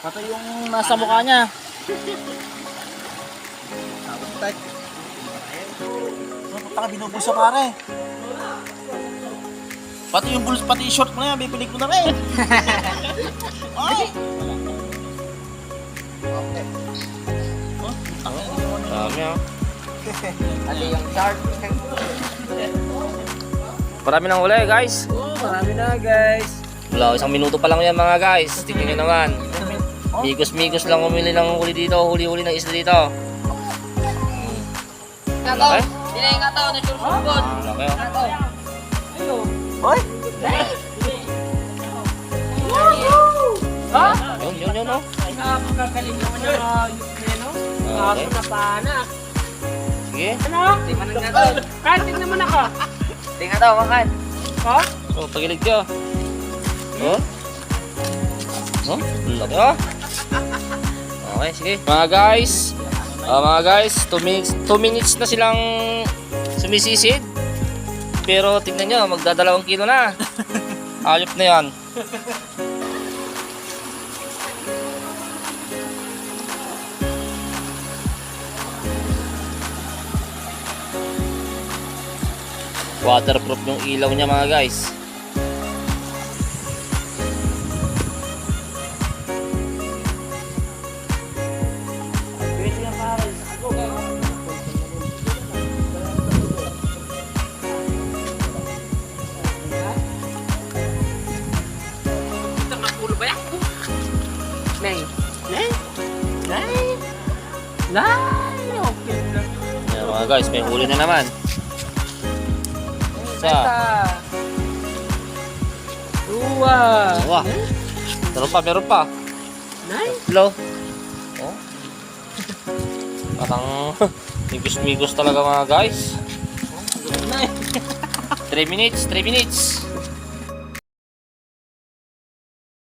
Pati yung nasa mukha niya. Tay. Ano pa binubuso pare? Pati yung bulls, pati yung short mo na yan, bibilig mo na rin. Ay! Okay. Oh. Dami ah. Ali yung shark. Marami nang huli guys. Marami na guys. Wala, isang minuto pa lang yan mga guys. Tingnan nyo naman. Migos-migos lang umili ng huli dito. Huli-huli ng isda dito. Kato, Okay. dinay nga to, nagsurbon. Ah, Laki oh. Kato. Ayun. Hoy! Ha? Yun, yun, yun oh. Napakagaling naman yung yun, no? Okay. na pana. Sige. Ano? Tingnan nga to. Kahit tingnan mo na ka. Tingnan to, makan. Ha? Oh, tagilid ka. Oh. Oh, oh. Okay, sige. Mga guys, ah, mga guys, 2 minutes, 2 minutes na silang sumisisid. Pero tignan nyo, magdadalawang kilo na. Ayop na yan. Waterproof yung ilaw niya mga guys. Nay. Nay? Nay? Nay? Okay na. Yan mga guys, may huli na naman. Isa. Dua. Wah. Meron pa, meron pa. Nay? Hello. Oh. Parang migos-migos talaga mga guys. 3 minutes, 3 minutes.